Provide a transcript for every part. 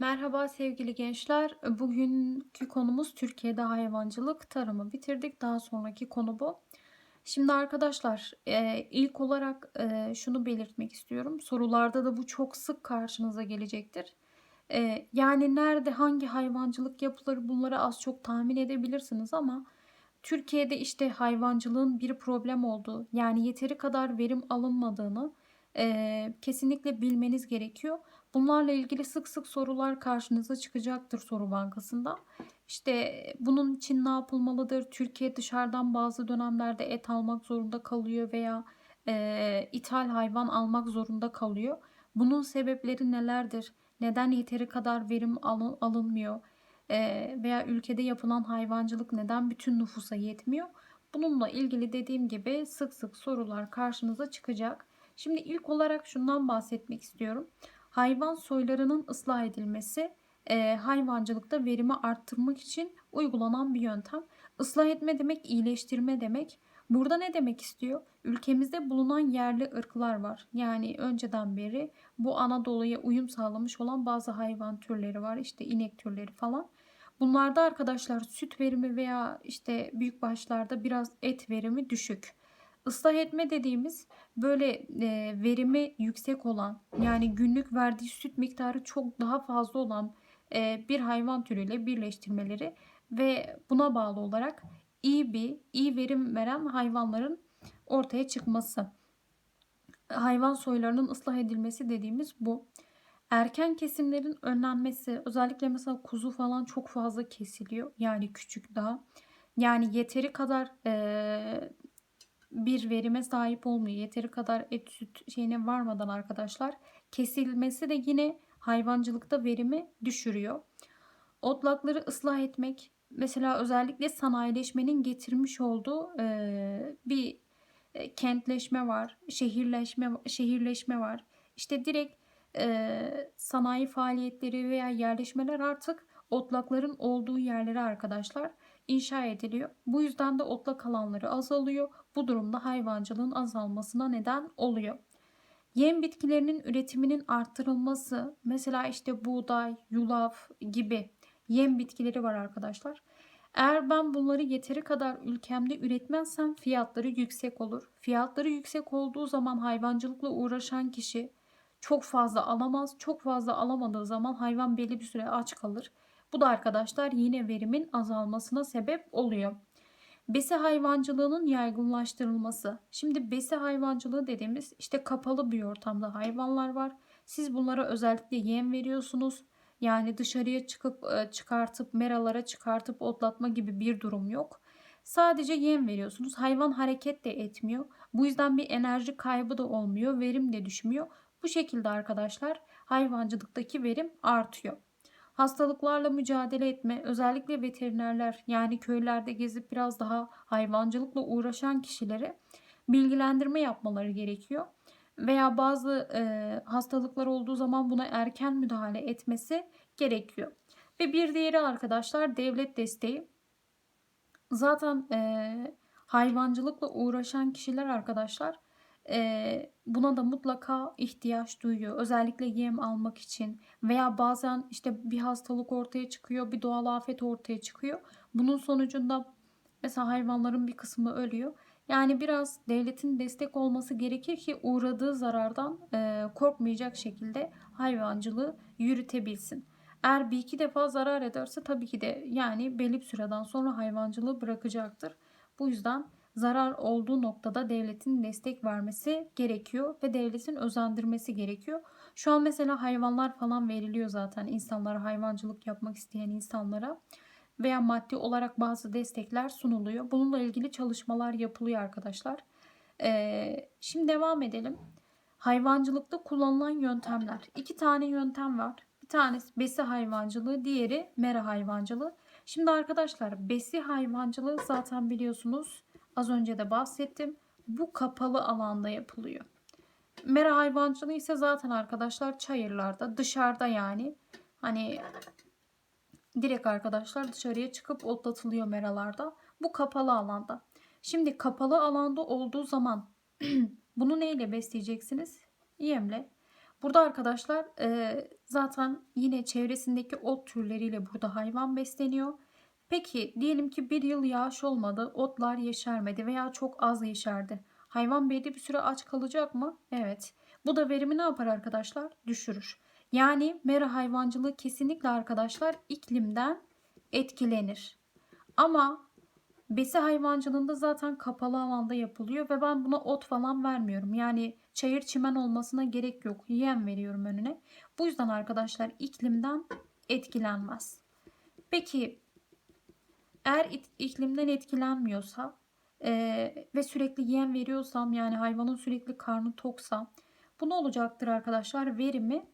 Merhaba sevgili gençler. Bugünkü konumuz Türkiye'de hayvancılık, tarımı bitirdik. Daha sonraki konu bu. Şimdi arkadaşlar e, ilk olarak e, şunu belirtmek istiyorum. Sorularda da bu çok sık karşınıza gelecektir. E, yani nerede hangi hayvancılık yapılır bunları az çok tahmin edebilirsiniz ama Türkiye'de işte hayvancılığın bir problem olduğu yani yeteri kadar verim alınmadığını kesinlikle bilmeniz gerekiyor. Bunlarla ilgili sık sık sorular karşınıza çıkacaktır soru bankasında. İşte bunun için ne yapılmalıdır? Türkiye dışarıdan bazı dönemlerde et almak zorunda kalıyor veya e, ithal hayvan almak zorunda kalıyor. Bunun sebepleri nelerdir? Neden yeteri kadar verim alın, alınmıyor? E, veya ülkede yapılan hayvancılık neden bütün nüfusa yetmiyor? Bununla ilgili dediğim gibi sık sık sorular karşınıza çıkacak. Şimdi ilk olarak şundan bahsetmek istiyorum. Hayvan soylarının ıslah edilmesi e, hayvancılıkta verimi arttırmak için uygulanan bir yöntem. Islah etme demek iyileştirme demek. Burada ne demek istiyor? Ülkemizde bulunan yerli ırklar var. Yani önceden beri bu Anadolu'ya uyum sağlamış olan bazı hayvan türleri var. İşte inek türleri falan. Bunlarda arkadaşlar süt verimi veya işte büyük başlarda biraz et verimi düşük. Islah etme dediğimiz böyle e, verimi yüksek olan yani günlük verdiği süt miktarı çok daha fazla olan e, bir hayvan türüyle birleştirmeleri ve buna bağlı olarak iyi bir iyi verim veren hayvanların ortaya çıkması. Hayvan soylarının ıslah edilmesi dediğimiz bu. Erken kesimlerin önlenmesi özellikle mesela kuzu falan çok fazla kesiliyor. Yani küçük daha. Yani yeteri kadar e, bir verime sahip olmuyor. Yeteri kadar et süt şeyine varmadan arkadaşlar kesilmesi de yine hayvancılıkta verimi düşürüyor. Otlakları ıslah etmek mesela özellikle sanayileşmenin getirmiş olduğu e, bir e, kentleşme var, şehirleşme şehirleşme var. İşte direkt e, sanayi faaliyetleri veya yerleşmeler artık otlakların olduğu yerlere arkadaşlar inşa ediliyor. Bu yüzden de otlak alanları azalıyor. Bu durumda hayvancılığın azalmasına neden oluyor. Yem bitkilerinin üretiminin arttırılması, mesela işte buğday, yulaf gibi yem bitkileri var arkadaşlar. Eğer ben bunları yeteri kadar ülkemde üretmezsem fiyatları yüksek olur. Fiyatları yüksek olduğu zaman hayvancılıkla uğraşan kişi çok fazla alamaz. Çok fazla alamadığı zaman hayvan belli bir süre aç kalır. Bu da arkadaşlar yine verimin azalmasına sebep oluyor. Besi hayvancılığının yaygınlaştırılması. Şimdi besi hayvancılığı dediğimiz işte kapalı bir ortamda hayvanlar var. Siz bunlara özellikle yem veriyorsunuz. Yani dışarıya çıkıp e, çıkartıp meralara çıkartıp otlatma gibi bir durum yok. Sadece yem veriyorsunuz. Hayvan hareket de etmiyor. Bu yüzden bir enerji kaybı da olmuyor. Verim de düşmüyor. Bu şekilde arkadaşlar hayvancılıktaki verim artıyor. Hastalıklarla mücadele etme, özellikle veterinerler yani köylerde gezip biraz daha hayvancılıkla uğraşan kişilere bilgilendirme yapmaları gerekiyor. Veya bazı e, hastalıklar olduğu zaman buna erken müdahale etmesi gerekiyor. Ve bir diğeri arkadaşlar devlet desteği. Zaten e, hayvancılıkla uğraşan kişiler arkadaşlar e, buna da mutlaka ihtiyaç duyuyor. Özellikle yem almak için veya bazen işte bir hastalık ortaya çıkıyor, bir doğal afet ortaya çıkıyor. Bunun sonucunda mesela hayvanların bir kısmı ölüyor. Yani biraz devletin destek olması gerekir ki uğradığı zarardan e, korkmayacak şekilde hayvancılığı yürütebilsin. Eğer bir iki defa zarar ederse tabii ki de yani belli bir süreden sonra hayvancılığı bırakacaktır. Bu yüzden zarar olduğu noktada devletin destek vermesi gerekiyor ve devletin özendirmesi gerekiyor. Şu an mesela hayvanlar falan veriliyor zaten insanlara hayvancılık yapmak isteyen insanlara veya maddi olarak bazı destekler sunuluyor. Bununla ilgili çalışmalar yapılıyor arkadaşlar. Ee, şimdi devam edelim. Hayvancılıkta kullanılan yöntemler. İki tane yöntem var. Bir tanesi besi hayvancılığı, diğeri mera hayvancılığı. Şimdi arkadaşlar besi hayvancılığı zaten biliyorsunuz Az önce de bahsettim. Bu kapalı alanda yapılıyor. Mera hayvancılığı ise zaten arkadaşlar çayırlarda dışarıda yani. Hani direkt arkadaşlar dışarıya çıkıp otlatılıyor meralarda. Bu kapalı alanda. Şimdi kapalı alanda olduğu zaman bunu neyle besleyeceksiniz? Yemle. Burada arkadaşlar zaten yine çevresindeki ot türleriyle burada hayvan besleniyor. Peki diyelim ki bir yıl yağış olmadı, otlar yeşermedi veya çok az yeşerdi. Hayvan belli bir süre aç kalacak mı? Evet. Bu da verimi ne yapar arkadaşlar? Düşürür. Yani mera hayvancılığı kesinlikle arkadaşlar iklimden etkilenir. Ama besi hayvancılığında zaten kapalı alanda yapılıyor ve ben buna ot falan vermiyorum. Yani çayır çimen olmasına gerek yok. Yem veriyorum önüne. Bu yüzden arkadaşlar iklimden etkilenmez. Peki eğer iklimden etkilenmiyorsa e, ve sürekli yem veriyorsam yani hayvanın sürekli karnı toksa bu ne olacaktır arkadaşlar? Verimi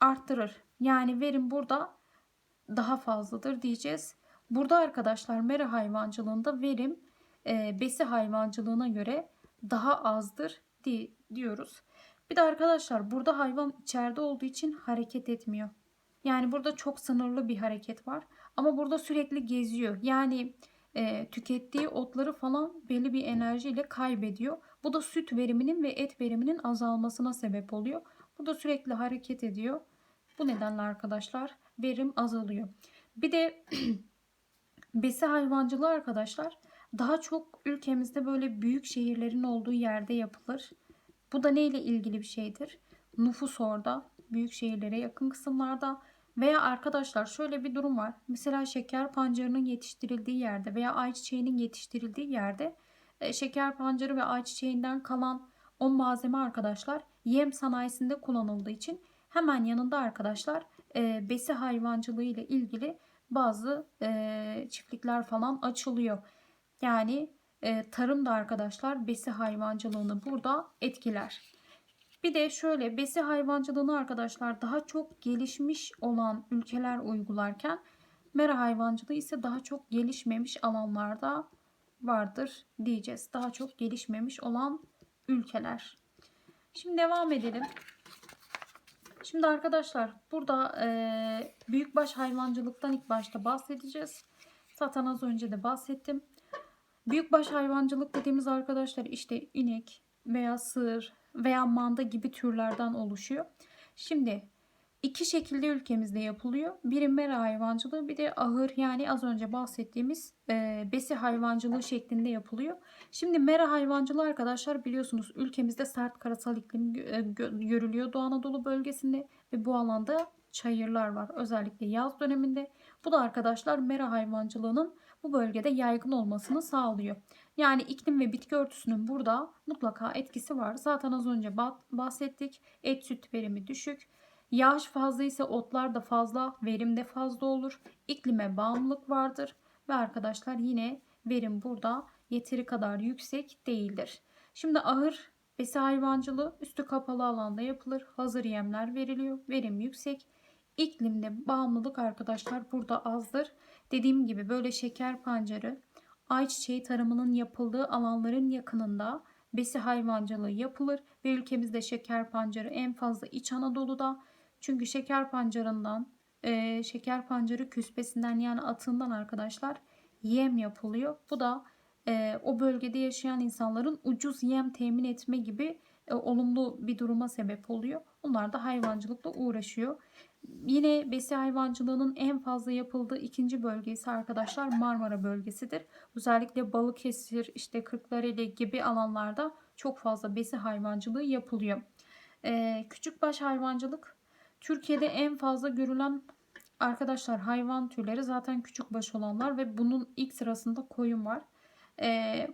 arttırır. Yani verim burada daha fazladır diyeceğiz. Burada arkadaşlar mera hayvancılığında verim e, besi hayvancılığına göre daha azdır di diyoruz. Bir de arkadaşlar burada hayvan içeride olduğu için hareket etmiyor. Yani burada çok sınırlı bir hareket var. Ama burada sürekli geziyor. Yani e, tükettiği otları falan belli bir enerjiyle kaybediyor. Bu da süt veriminin ve et veriminin azalmasına sebep oluyor. Burada sürekli hareket ediyor. Bu nedenle arkadaşlar verim azalıyor. Bir de besi hayvancılığı arkadaşlar daha çok ülkemizde böyle büyük şehirlerin olduğu yerde yapılır. Bu da neyle ilgili bir şeydir? Nüfus orada, büyük şehirlere yakın kısımlarda veya arkadaşlar şöyle bir durum var. Mesela şeker pancarının yetiştirildiği yerde veya ayçiçeğinin yetiştirildiği yerde e, şeker pancarı ve ayçiçeğinden kalan o malzeme arkadaşlar yem sanayisinde kullanıldığı için hemen yanında arkadaşlar e, besi hayvancılığı ile ilgili bazı e, çiftlikler falan açılıyor. Yani e, tarım da arkadaşlar besi hayvancılığını burada etkiler. Bir de şöyle besi hayvancılığını arkadaşlar daha çok gelişmiş olan ülkeler uygularken mera hayvancılığı ise daha çok gelişmemiş alanlarda vardır diyeceğiz. Daha çok gelişmemiş olan ülkeler. Şimdi devam edelim. Şimdi arkadaşlar burada e, büyükbaş hayvancılıktan ilk başta bahsedeceğiz. Zaten az önce de bahsettim. Büyükbaş hayvancılık dediğimiz arkadaşlar işte inek veya sığır veya manda gibi türlerden oluşuyor. Şimdi iki şekilde ülkemizde yapılıyor. Biri mera hayvancılığı bir de ahır yani az önce bahsettiğimiz e, besi hayvancılığı şeklinde yapılıyor. Şimdi mera hayvancılığı arkadaşlar biliyorsunuz ülkemizde sert karasal iklim e, görülüyor Doğu Anadolu bölgesinde ve bu alanda çayırlar var özellikle yaz döneminde. Bu da arkadaşlar mera hayvancılığının bu bölgede yaygın olmasını sağlıyor. Yani iklim ve bitki örtüsünün burada mutlaka etkisi var. Zaten az önce bahsettik. Et süt verimi düşük. Yağış fazla ise otlar da fazla, verim de fazla olur. İklime bağımlılık vardır ve arkadaşlar yine verim burada yeteri kadar yüksek değildir. Şimdi ahır besi hayvancılığı üstü kapalı alanda yapılır. Hazır yemler veriliyor. Verim yüksek. İklimde bağımlılık arkadaşlar burada azdır. Dediğim gibi böyle şeker pancarı, ayçiçeği tarımının yapıldığı alanların yakınında besi hayvancılığı yapılır ve ülkemizde şeker pancarı en fazla İç Anadolu'da. Çünkü şeker pancarından, e, şeker pancarı küspesinden yani atından arkadaşlar yem yapılıyor. Bu da e, o bölgede yaşayan insanların ucuz yem temin etme gibi e, olumlu bir duruma sebep oluyor. Onlar da hayvancılıkla uğraşıyor. Yine besi hayvancılığının en fazla yapıldığı ikinci bölgesi arkadaşlar Marmara bölgesidir. Özellikle Balıkesir, işte Kırklareli gibi alanlarda çok fazla besi hayvancılığı yapılıyor. Ee, küçükbaş hayvancılık Türkiye'de en fazla görülen arkadaşlar hayvan türleri zaten küçükbaş olanlar ve bunun ilk sırasında koyun var. Ee,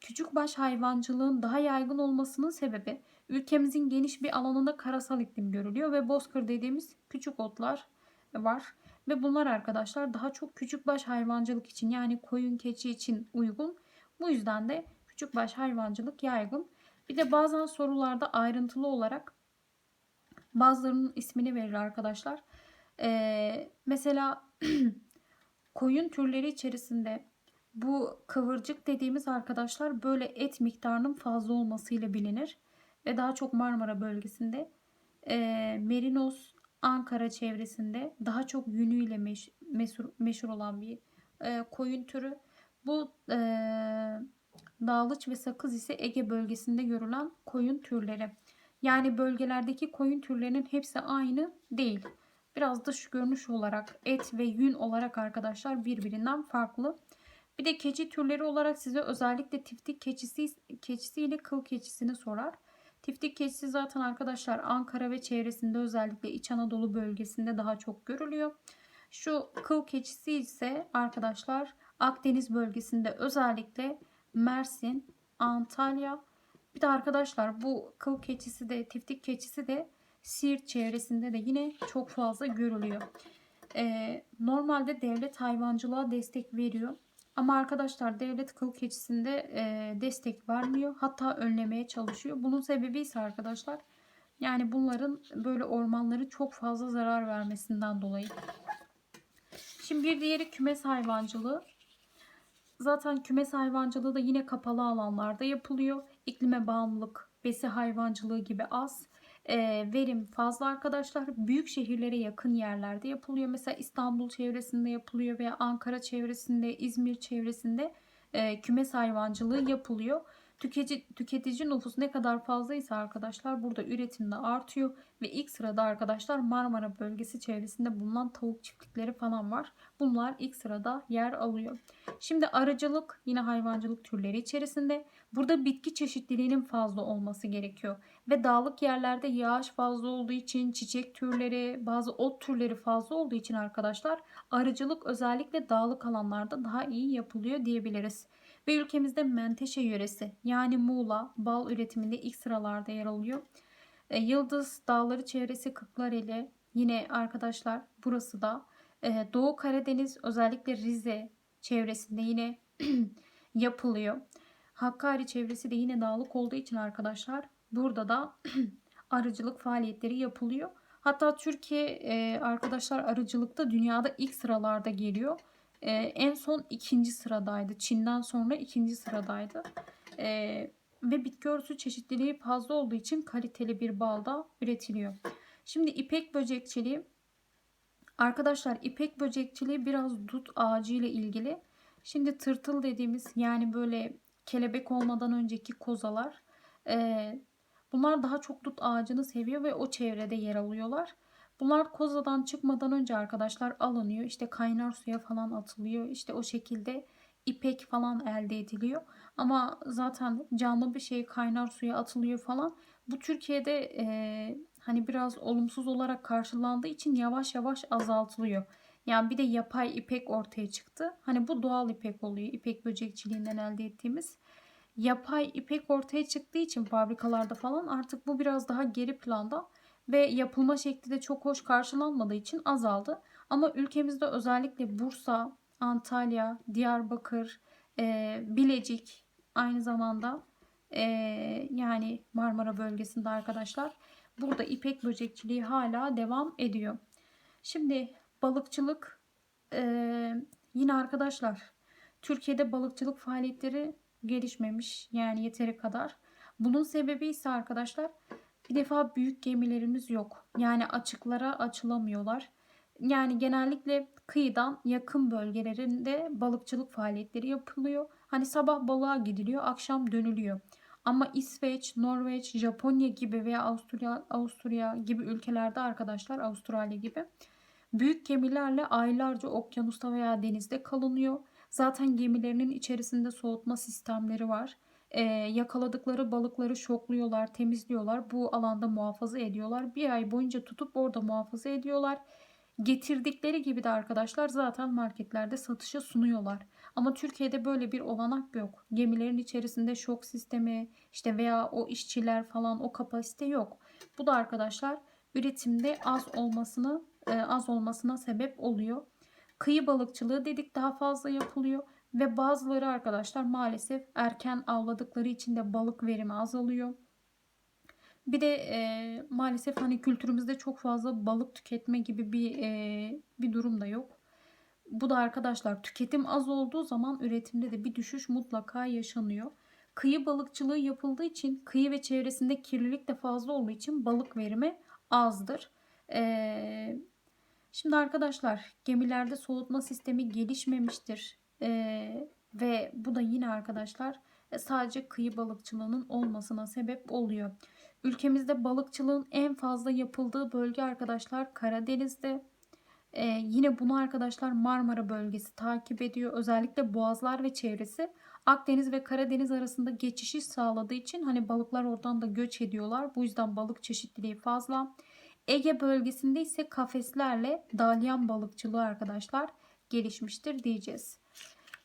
küçükbaş hayvancılığın daha yaygın olmasının sebebi ülkemizin geniş bir alanında karasal iklim görülüyor ve bozkır dediğimiz küçük otlar var. Ve bunlar arkadaşlar daha çok küçükbaş hayvancılık için yani koyun keçi için uygun. Bu yüzden de küçükbaş hayvancılık yaygın. Bir de bazen sorularda ayrıntılı olarak bazılarının ismini verir arkadaşlar. Ee, mesela koyun türleri içerisinde bu kıvırcık dediğimiz arkadaşlar böyle et miktarının fazla olmasıyla bilinir. Ve daha çok Marmara bölgesinde e, Merinos Ankara çevresinde daha çok yünüyle meş, meşhur, meşhur olan bir e, koyun türü. Bu e, Dağlıç ve Sakız ise Ege bölgesinde görülen koyun türleri. Yani bölgelerdeki koyun türlerinin hepsi aynı değil. Biraz dış görünüş olarak et ve yün olarak arkadaşlar birbirinden farklı. Bir de keçi türleri olarak size özellikle tiftik keçisi, keçisi ile kıl keçisini sorar. Tiftik keçisi zaten arkadaşlar Ankara ve çevresinde özellikle İç Anadolu bölgesinde daha çok görülüyor. Şu kıl keçisi ise arkadaşlar Akdeniz bölgesinde özellikle Mersin, Antalya bir de arkadaşlar bu kıl keçisi de tiftik keçisi de Siirt çevresinde de yine çok fazla görülüyor. Ee, normalde devlet hayvancılığa destek veriyor. Ama arkadaşlar devlet kıl keçisinde e, destek vermiyor. Hatta önlemeye çalışıyor. Bunun sebebi ise arkadaşlar yani bunların böyle ormanları çok fazla zarar vermesinden dolayı. Şimdi bir diğeri kümes hayvancılığı. Zaten kümes hayvancılığı da yine kapalı alanlarda yapılıyor. İklime bağımlılık, besi hayvancılığı gibi az. E, verim fazla arkadaşlar. Büyük şehirlere yakın yerlerde yapılıyor. Mesela İstanbul çevresinde yapılıyor veya Ankara çevresinde, İzmir çevresinde e, kümes hayvancılığı yapılıyor. Tüketici, tüketici nüfus ne kadar fazlaysa arkadaşlar burada üretimde artıyor. Ve ilk sırada arkadaşlar Marmara bölgesi çevresinde bulunan tavuk çiftlikleri falan var. Bunlar ilk sırada yer alıyor. Şimdi arıcılık yine hayvancılık türleri içerisinde. Burada bitki çeşitliliğinin fazla olması gerekiyor. Ve dağlık yerlerde yağış fazla olduğu için çiçek türleri, bazı ot türleri fazla olduğu için arkadaşlar arıcılık özellikle dağlık alanlarda daha iyi yapılıyor diyebiliriz. Ve ülkemizde Menteşe yöresi yani Muğla bal üretiminde ilk sıralarda yer alıyor. E, Yıldız Dağları çevresi Kırklareli yine arkadaşlar burası da e, Doğu Karadeniz özellikle Rize çevresinde yine yapılıyor. Hakkari çevresi de yine dağlık olduğu için arkadaşlar burada da arıcılık faaliyetleri yapılıyor. Hatta Türkiye e, arkadaşlar arıcılıkta dünyada ilk sıralarda geliyor. E, en son ikinci sıradaydı. Çin'den sonra ikinci sıradaydı. E, ve bitki örtüsü çeşitliliği fazla olduğu için kaliteli bir bal da üretiliyor. Şimdi ipek böcekçiliği Arkadaşlar ipek böcekçiliği biraz dut ağacı ile ilgili. Şimdi tırtıl dediğimiz yani böyle kelebek olmadan önceki kozalar. E, bunlar daha çok dut ağacını seviyor ve o çevrede yer alıyorlar. Bunlar kozadan çıkmadan önce arkadaşlar alınıyor. İşte kaynar suya falan atılıyor. İşte o şekilde ipek falan elde ediliyor. Ama zaten canlı bir şey kaynar suya atılıyor falan. Bu Türkiye'de e, hani biraz olumsuz olarak karşılandığı için yavaş yavaş azaltılıyor. Yani bir de yapay ipek ortaya çıktı. Hani bu doğal ipek oluyor. İpek böcekçiliğinden elde ettiğimiz. Yapay ipek ortaya çıktığı için fabrikalarda falan artık bu biraz daha geri planda ve yapılma şekli de çok hoş karşılanmadığı için azaldı. Ama ülkemizde özellikle Bursa, Antalya, Diyarbakır, e, Bilecik aynı zamanda e, yani Marmara bölgesinde arkadaşlar burada ipek böcekçiliği hala devam ediyor. Şimdi balıkçılık e, yine arkadaşlar Türkiye'de balıkçılık faaliyetleri gelişmemiş yani yeteri kadar. Bunun sebebi ise arkadaşlar bir defa büyük gemilerimiz yok. Yani açıklara açılamıyorlar. Yani genellikle kıyıdan yakın bölgelerinde balıkçılık faaliyetleri yapılıyor. Hani sabah balığa gidiliyor, akşam dönülüyor. Ama İsveç, Norveç, Japonya gibi veya Avusturya, Avusturya gibi ülkelerde arkadaşlar, Avustralya gibi büyük gemilerle aylarca okyanusta veya denizde kalınıyor. Zaten gemilerinin içerisinde soğutma sistemleri var. Ee, yakaladıkları balıkları şokluyorlar, temizliyorlar. Bu alanda muhafaza ediyorlar. Bir ay boyunca tutup orada muhafaza ediyorlar. Getirdikleri gibi de arkadaşlar zaten marketlerde satışa sunuyorlar. Ama Türkiye'de böyle bir olanak yok. Gemilerin içerisinde şok sistemi işte veya o işçiler falan o kapasite yok. Bu da arkadaşlar üretimde az olmasını e, az olmasına sebep oluyor. Kıyı balıkçılığı dedik daha fazla yapılıyor ve bazıları arkadaşlar maalesef erken avladıkları için de balık verimi azalıyor. Bir de e, maalesef hani kültürümüzde çok fazla balık tüketme gibi bir e, bir durum da yok. Bu da arkadaşlar tüketim az olduğu zaman üretimde de bir düşüş mutlaka yaşanıyor. Kıyı balıkçılığı yapıldığı için kıyı ve çevresinde kirlilik de fazla olduğu için balık verimi azdır. Ee, şimdi arkadaşlar gemilerde soğutma sistemi gelişmemiştir. Ee, ve bu da yine arkadaşlar sadece kıyı balıkçılığının olmasına sebep oluyor. Ülkemizde balıkçılığın en fazla yapıldığı bölge arkadaşlar Karadeniz'de. Ee, yine bunu arkadaşlar Marmara bölgesi takip ediyor. Özellikle Boğazlar ve çevresi Akdeniz ve Karadeniz arasında geçişi sağladığı için hani balıklar oradan da göç ediyorlar. Bu yüzden balık çeşitliliği fazla. Ege bölgesinde ise kafeslerle dalyan balıkçılığı arkadaşlar gelişmiştir diyeceğiz.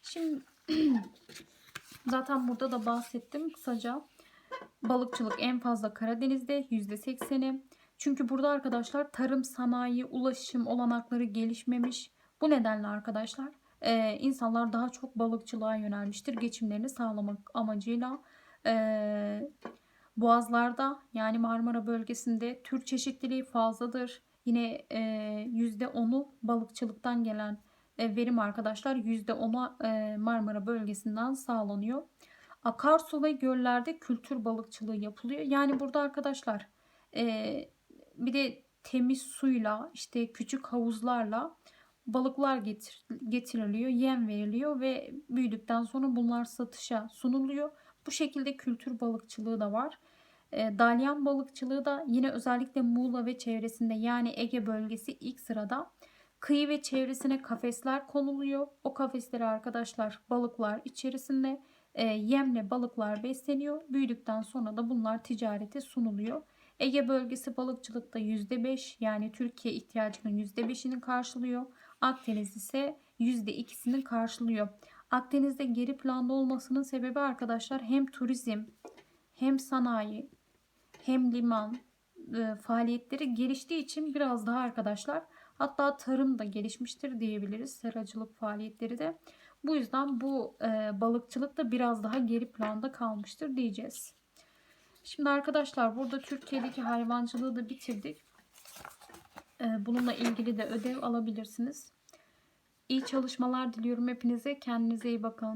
Şimdi zaten burada da bahsettim kısaca. Balıkçılık en fazla Karadeniz'de %80'i. Çünkü burada arkadaşlar tarım, sanayi, ulaşım olanakları gelişmemiş. Bu nedenle arkadaşlar e, insanlar daha çok balıkçılığa yönelmiştir. Geçimlerini sağlamak amacıyla. E, Boğazlarda yani Marmara bölgesinde tür çeşitliliği fazladır. Yine e, %10'u balıkçılıktan gelen verim arkadaşlar %10'u e, Marmara bölgesinden sağlanıyor. Akarsu ve göllerde kültür balıkçılığı yapılıyor. Yani burada arkadaşlar e, bir de temiz suyla işte küçük havuzlarla balıklar getir, getiriliyor, yem veriliyor ve büyüdükten sonra bunlar satışa sunuluyor. Bu şekilde kültür balıkçılığı da var. E, dalyan balıkçılığı da yine özellikle Muğla ve çevresinde yani Ege bölgesi ilk sırada. Kıyı ve çevresine kafesler konuluyor. O kafesleri arkadaşlar balıklar içerisinde e, yemle balıklar besleniyor. Büyüdükten sonra da bunlar ticarete sunuluyor. Ege bölgesi balıkçılıkta %5 yani Türkiye ihtiyacının %5'ini karşılıyor. Akdeniz ise %2'sini karşılıyor. Akdeniz'de geri planda olmasının sebebi arkadaşlar hem turizm hem sanayi hem liman e, faaliyetleri geliştiği için biraz daha arkadaşlar hatta tarım da gelişmiştir diyebiliriz. Seracılık faaliyetleri de. Bu yüzden bu e, balıkçılık da biraz daha geri planda kalmıştır diyeceğiz. Şimdi arkadaşlar burada Türkiye'deki hayvancılığı da bitirdik. E, bununla ilgili de ödev alabilirsiniz. İyi çalışmalar diliyorum hepinize. Kendinize iyi bakın.